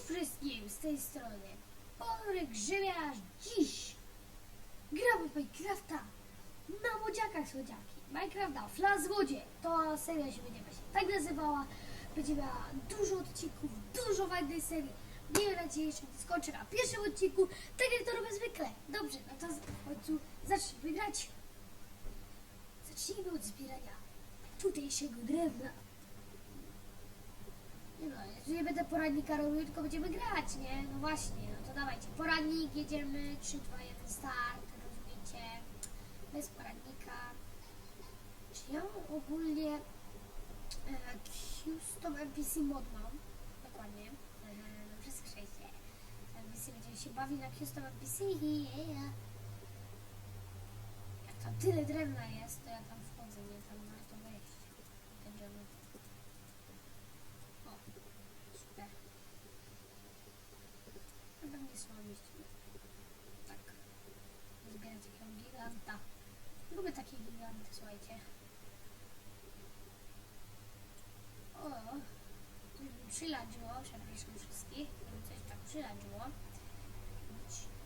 wszystkim z tej strony. Pory grzymiarz dziś gramy w Minecrafta na młodziakach słodziaki. Minecraft na flas w wodzie. To seria się będzie właśnie tak nazywała. Będzie miała dużo odcinków, dużo fajnej serii. Miejmy nadzieję, że skończę na pierwszym odcinku, tak jak to robię zwykle. Dobrze, no to w końcu zacznijmy grać. Zacznijmy od zbierania tutejszego drewna. Nie no, jeżeli nie będę poradnika robił, tylko będziemy grać, nie? No właśnie, no to dawajcie. Poradnik, jedziemy, 3, 2, 1, start, rozumiecie? Bez poradnika. Czy ja ogólnie e, custom NPC mod mam? Dokładnie. E, no wszystko przejście. NPC będziemy się bawić na custom NPC. Yeah. Jak tam tyle drewna jest, to ja tam wchodzę, nie? Tam warto wejść. Będziemy. O, super. Chyba nie słabić. Tak. Zbieram takiego giganta. Lubię takie giganty, słuchajcie. O, przyladziło, przepraszam wszystkich, żeby coś tak przyladziło.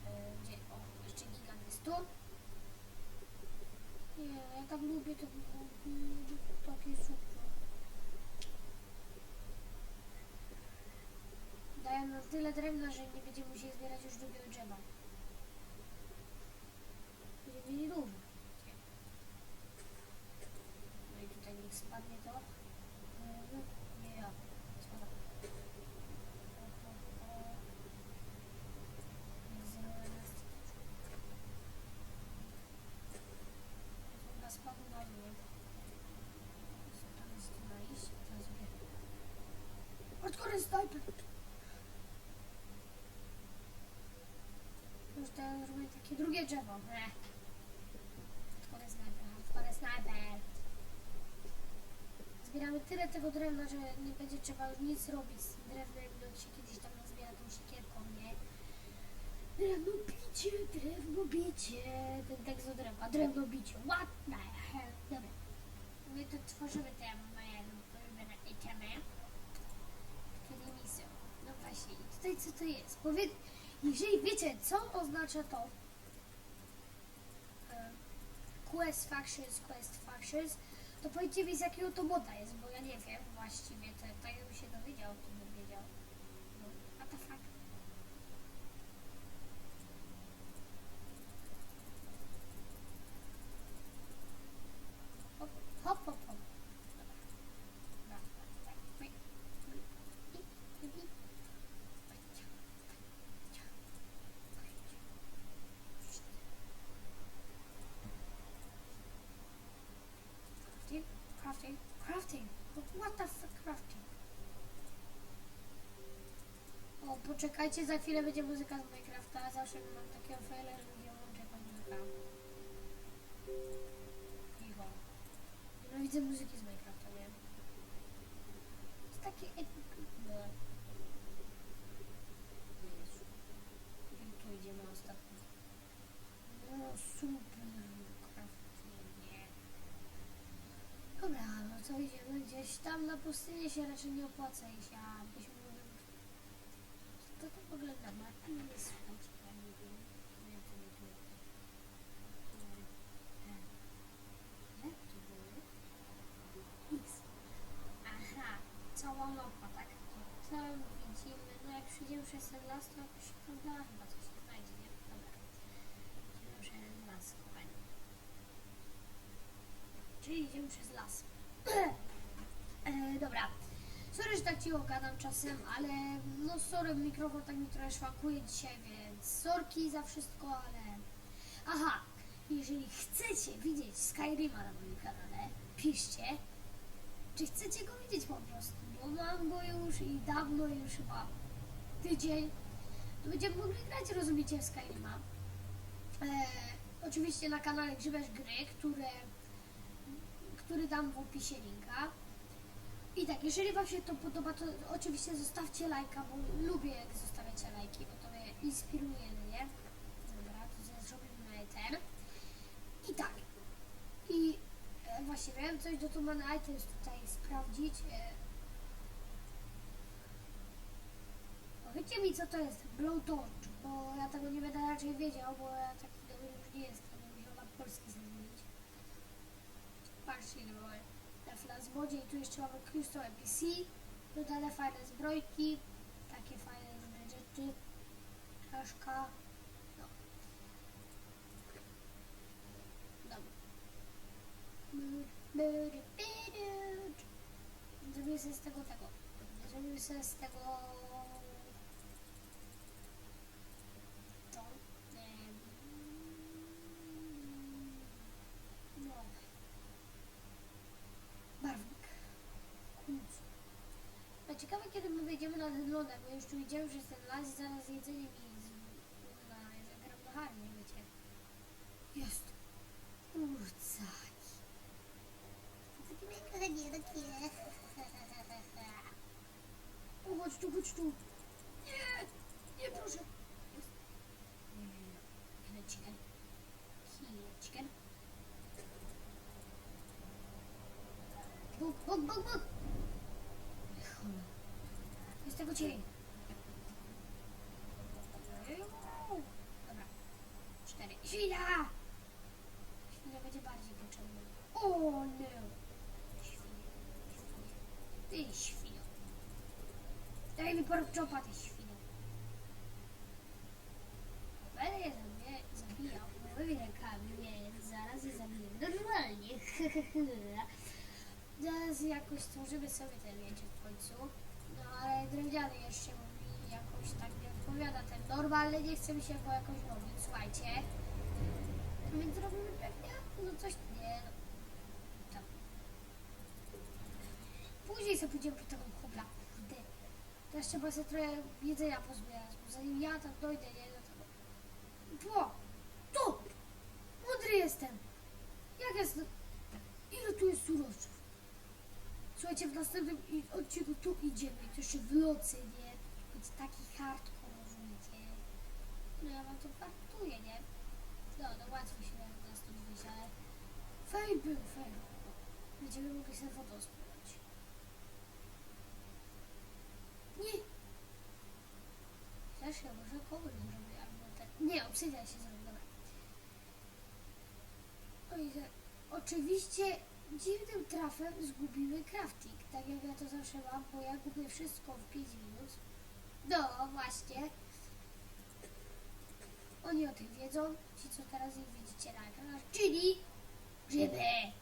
E, Gdzie? O, jeszcze gigant jest tu. Nie, ja tak lubię to takie super. Dają nam tyle drewna, że nie będziemy musieli zbierać już drugiego drzewa. Będziemy mieli dużo. No i tutaj niech spadnie to. Mhm. Nie ja. Spada. O, o, o. Niech zamiast. Chyba spadł na dół. Co tam jest tu na iść? Teraz sobie. Już teraz zrobię takie drugie drzewo. Eh. Hardcore sniper, hardcore sniper. Zbieramy tyle tego drewna, że nie będzie trzeba już nic robić z drewnem, no się kiedyś tam nazbiera tą siekierką, nie? Drewno bicie, drewno bicie, ten tekst do drewna, drewno bicie, what the hell, dobra. My tu tworzymy te itemy, którymi są, no tutaj co to jest? Powiedz, jeżeli wiecie, co oznacza to, e, Quest Factions, Quest Factions, to powiedzcie mi z jakiego to moda jest, bo ja nie wiem właściwie, to tak jakbym się dowiedział, wiedział. No, what the fuck? Hop, hop, hop, hop. Dobra. Dobra, dobra, oj, oj, i, i, i. Ojcia, ojcia, ojcia. Crafting, crafting, What the fuck crafting? O, poczekajcie, za chwilę będzie muzyka z Minecrafta. Zawsze mam takiego fajla, że będzie łączę muzyka. Cicho. Nienawidzę muzyki z Minecrafta, nie? Jest takie... No. Jezu. I tu idziemy ostatnio. No, super. Crafting, nie. Dobra, no co idziemy gdzieś tam na pustynię się raczej nie opłaca iść, a byśmy. Co to w ogóle na mapie jest? Słuchajcie, ja nie wiem. Nie, to nie tu. Jak to było? X. Aha, cała mapa, tak? Tam widzimy, no jak przyjdziemy przez ten las, to jakoś tam da chyba coś się znajdzie, nie? Dobra. Idziemy przez las, kochani. Czyli idziemy przez las. e, dobra. Sorry, że tak cicho gadam czasem, ale no sorry, mikrofon tak mi trochę szwankuje dzisiaj, więc sorki za wszystko, ale... Aha, jeżeli chcecie widzieć Skyrima na moim kanale, piszcie, czy chcecie go widzieć po prostu, bo mam go już i dawno już chyba tydzień, to będziemy mogli grać, rozumiecie, w Skyrima. E, oczywiście na kanale Grzybiarz Gry, które który dam w opisie linka. I tak, jeżeli Wam się to podoba, to oczywiście zostawcie lajka, bo lubię jak zostawiacie lajki, bo to mnie inspiruje, no nie? Dobra, to zrobimy ten. I tak. I e, właśnie miałem coś do Tumana Items tutaj sprawdzić. E, Powiedzcie mi, co to jest blowtorch, bo ja tego nie będę raczej wiedział, bo ja taki dobry już nie jestem, muszę na polski zmienić. Patrzcie, ile mamy na i tu jeszcze mamy Custom NPC, dodane fajne zbrojki, takie fajne różne rzeczy, czaszka, no. Dobra. Zrobię sobie z tego tego. Zrobię sobie z tego вода, ми що йдемо вже станлась, зараз їдемо і на заграбагарні витяг. Ясно. Уцай. Забігай такі. Будь тут, будь тут. Ні, ні, прошу. Чекай. Чекай. Бук, бук, бук, бук. Tego cień. Dobra. Cztery. Świnia! Świnia będzie bardziej potrzebna. O, no. Świnie, świnie. Ty świnio. Daj mi pork chopa, ty świnio. Będę je zabie, zabijał moimi rękami, więc zaraz je zabiję normalnie. zaraz jakoś stworzymy sobie ten wiecie w końcu. No ale drewniany jeszcze bo mi jakoś tak nie odpowiada ten normalny, nie chce mi się go jakoś robić, słuchajcie. No Więc robimy drewniany, no coś, nie no. Tam. Później sobie pójdziemy po tego kurde. Teraz trzeba sobie trochę jedzenia pozbierać, bo zanim ja tam dojdę, nie, do tego. Tło! Tu! Mądry jestem! Jak jest... Ile tu jest surowców? Słuchajcie, w następnym odcinku tu idziemy, to jeszcze w nocy, nie? Być taki hardcore, rozumiecie? No ja wam to fartuję, nie? No, no łatwo się na nas tu wyjść, ale... Fej był, fej. Będziemy mogli sobie foto spływać. Nie! Też ja może koły nie albo ten... Nie, obsydian się zrobi, dobra. Oj, oczywiście dziwnym trafem zgubimy crafting, tak jak ja to zawsze mam, bo ja gubię wszystko w 5 minut. No, właśnie. Oni o tym wiedzą, ci co teraz ich widzicie na ekranach, czyli grzyby.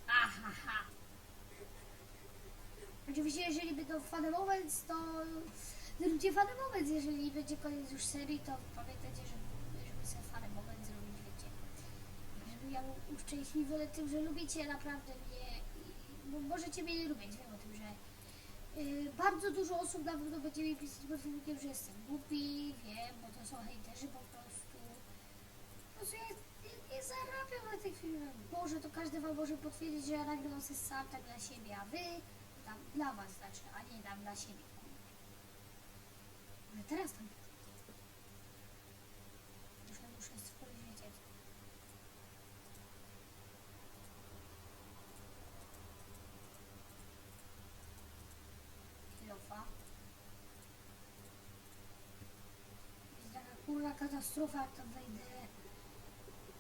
Ahaha. Oczywiście, jeżeli będą fane moment, to zróbcie fane moment. Jeżeli będzie koniec już serii, to pamiętajcie, żeby, sobie fane moment zrobić, wiecie. Żeby ja uszczęśliwiony tym, że lubicie naprawdę mnie. Bo możecie mnie nie wiem o tym, że y, bardzo dużo osób na pewno będzie mi pisać pod filmikiem, że jestem głupi, wiem, bo to są hejterzy po prostu. Po prostu ja nie, nie zarabiam na tych filmach. Boże, to każdy wam może potwierdzić, że ja nagrywam sobie sam tak dla siebie, a wy tam dla was znaczy, a nie tam dla siebie. Ale teraz tam. Muszę, muszę stworzyć, wiecie, katastrofa, tam wejdę.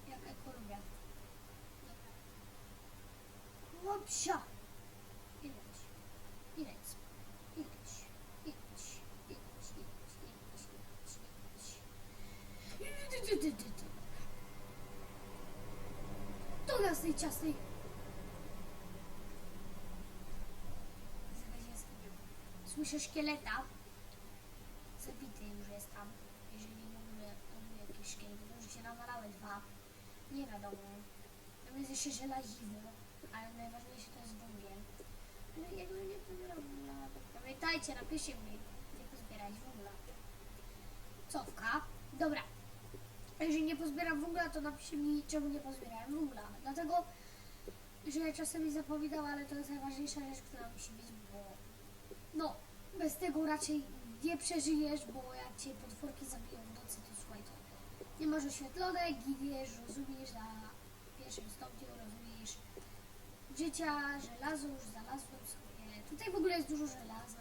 Jak ekologia. Łopsia! Idź. Idź. Idź. Idź. Idź. Idź. Idź. Idź. Idź. Do jasnej ciasnej. Słyszę szkieleta. Zabity już jest tam. Szkielet. Może się nawalały dwa. Nie wiadomo. Tam jest jeszcze żelaziwo. Ale najważniejsze to jest węgiel. Ale jakby nie pozbieram węgla. to Pamiętajcie, napiszcie mi, gdzie pozbierać węgla. Cofka. Dobra. Jeżeli nie pozbieram węgla, to napiszcie mi, czemu nie pozbierałem węgla. Dlatego, że ja czasami zapominam, ale to jest najważniejsza rzecz, która musi być, bo no, bez tego raczej nie przeżyjesz, bo jak cię potworki zabiją w nocy, to nie masz oświetlone, giniesz, rozumiesz, na pierwszym stopniu rozumiesz życia, żelazo już znalazłem sobie. Tutaj w ogóle jest dużo żelaza.